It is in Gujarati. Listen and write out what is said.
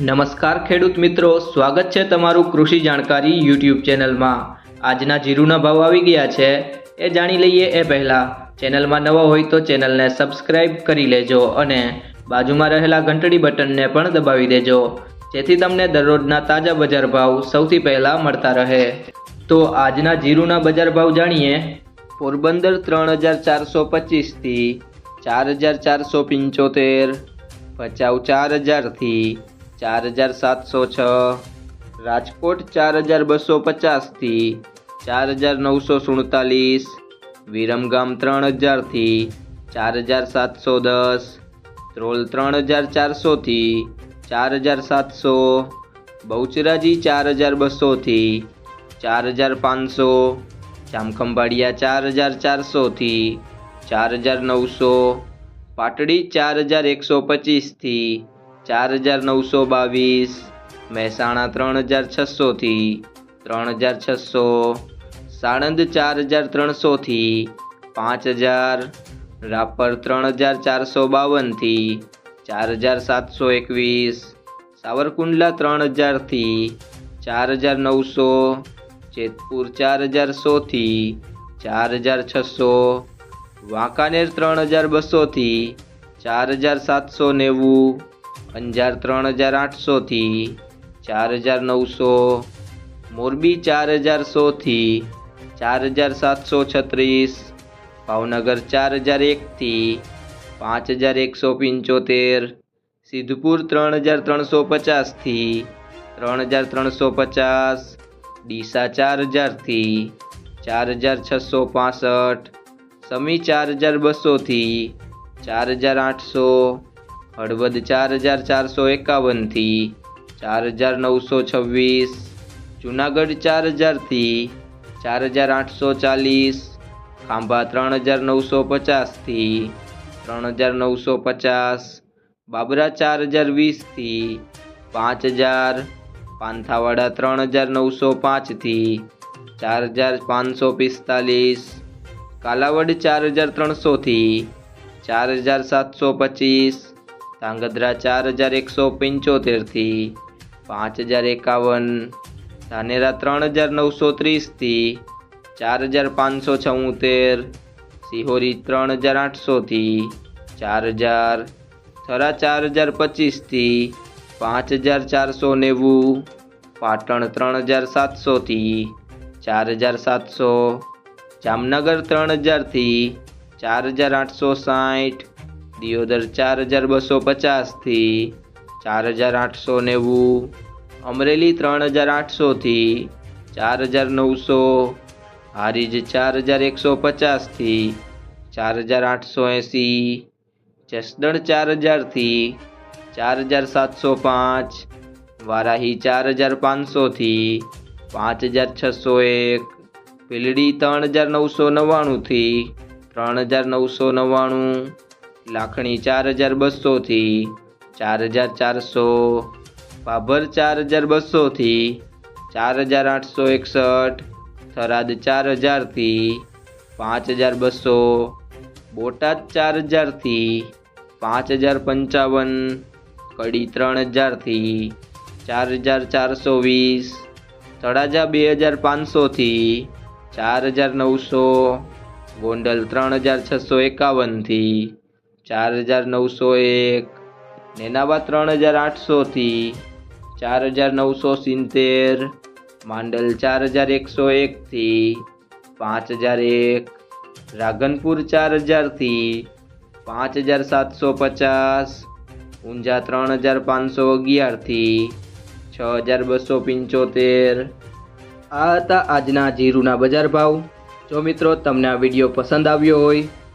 નમસ્કાર ખેડૂત મિત્રો, સ્વાગત છે તમારું કૃષિ જાણકારી યુટ્યુબ ચેનલમાં. આજના જીરુના ભાવ આવી ગયા છે, એ જાણી લઈએ એ પહેલાં. ચેનલમાં નવા હોય તો ચેનલને સબસ્ક્રાઇબ કરી લેજો અને બાજુમાં રહેલા ઘંટડી બટનને પણ દબાવી દેજો, જેથી તમને દરરોજના તાજા બજાર ભાવ સૌથી પહેલાં મળતા રહે. તો આજના જીરુના બજાર ભાવ જાણીએ. પોરબંદર ત્રણ હજાર ચારસો પચીસથી ચાર હજાર ચારસો પંચોતેર, ભચાઉ ચાર હજારથી ચાર હજાર સાતસો છ રાજકોટ ચાર હજાર બસો પચાસથી ચાર હજાર નવસો સુડતાલીસ વિરમગામ ત્રણ હજારથી ચાર હજાર સાતસો દસ ધ્રોલ ત્રણ હજાર ચારસોથી ચાર હજાર સાતસો બહુચરાજી ચાર હજાર બસોથી ચાર હજાર પાંચસો જામખંભાળિયા ચાર હજાર ચારસોથી ચાર હજાર નવસો પાટડી ચાર હજાર એકસો પચીસથી ચાર હજાર નવસો બાવીસ, મહેસાણા ત્રણ હજાર છસોથી ત્રણ હજાર છસો, સાણંદ ચાર હજાર ત્રણસોથી પાંચ હજાર, રાપર ત્રણ હજાર ચારસો બાવનથી, ચાર હજાર સાતસો એકવીસ, સાવરકુંડલા ત્રણ હજારથી, ચાર હજાર નવસો, જેતપુર ચાર હજાર સોથી, ચાર હજાર છસો, વાંકાનેર ત્રણ હજાર બસોથી, ચાર હજાર સાતસો નેવું અંજાર ત્રણ હજાર આઠસોથી ચાર હજાર નવસો, મોરબી ચાર હજાર સોથી ચાર હજાર સાતસો છત્રીસ, ભાવનગર ચાર હજાર એકથી પાંચ હજાર એકસો પંચોતેર, સિદ્ધપુર ત્રણ હજાર ત્રણસો પચાસથી ત્રણ હજાર ત્રણસો પચાસ, ડીસા ચાર હજારથી ચાર હજાર છસો પાસઠ, સમી ચાર હજાર બસોથી ચાર હજાર આઠસો હળવદ ચાર હજાર ચારસો એકાવનથી ચાર હજાર નવસો છવ્વીસ, જુનાગઢ ચાર હજારથી ચાર હજાર આઠસો ચાલીસ, ખાંભા ત્રણ હજાર નવસો પચાસથી ત્રણ હજાર નવસો પચાસ, બાબરા ચાર હજાર વીસથી પાંચ હજાર, પાંથાવાડા ત્રણ હજાર નવસો પાંચથી ચાર હજાર પાંચસો પિસ્તાલીસ, કાલાવડ ચાર હજાર ત્રણસોથી ચાર હજાર સાતસો પચીસ ધાંગધ્રા ચાર હજાર એકસો પંચોતેરથી પાંચ હજાર એકાવન, ધાનેરા ત્રણ હજાર નવસો ત્રીસથી ચાર હજાર પાંચસો છોતેર, સિહોરી ત્રણ હજાર આઠસોથી ચાર હજાર, થરા ચાર હજાર પચીસથી પાંચ હજાર ચારસો નેવું, પાટણ ત્રણ હજાર સાતસોથી ચાર હજાર સાતસો, જામનગર ત્રણ હજારથી ચાર હજાર આઠસો સાઠ દિયોદર ચાર હજાર બસો પચાસથી ચાર હજાર આઠસો નેવું, અમરેલી ત્રણ હજાર આઠસોથી ચાર હજાર નવસો, હારીજ ચાર હજાર એકસો પચાસથી ચાર હજાર આઠસો એંસી, જસદણ ચાર હજારથી ચાર હજાર સાતસો પાંચ, વારાહી ચાર હજાર પાંચસોથી પાંચ હજાર છસો એક, પીલડી ત્રણ હજાર નવસો નવ્વાણુંથી ત્રણ હજાર નવસો નવ્વાણું લાખણી ચાર હજાર બસોથી, ચાર હજાર ચારસો ભાભર ચાર હજાર બસોથી, ચાર હજાર આઠસો એકસઠ, થરાદ ચાર હજારથી, પાંચ હજાર બસો, બોટાદ ચાર હજારથી, પાંચ હજાર પંચાવન, કડી ત્રણ હજારથી, ચાર હજાર ચારસો વીસ, તળાજા બે હજાર પાંચસોથી, ચાર હજાર નવસો, ગોંડલ ત્રણ હજાર છસો એકાવનથી ચાર હજાર નવસો એક નેનાવા ત્રણ હજાર આઠસોથી ચાર હજાર નવસો સિત્તેર, માંડલ ચાર હજાર એકસો એકથી પાંચ હજાર એક રાધનપુર ચાર હજારથી પાંચ હજાર સાતસો પચાસ, ઊંઝા ત્રણ હજાર પાંચસો અગિયારથી છ હજાર બસો પંચોતેર. આ હતા આજના જીરુના બજાર ભાવ. જો મિત્રો તમને આ વીડિયો પસંદ આવ્યો હોય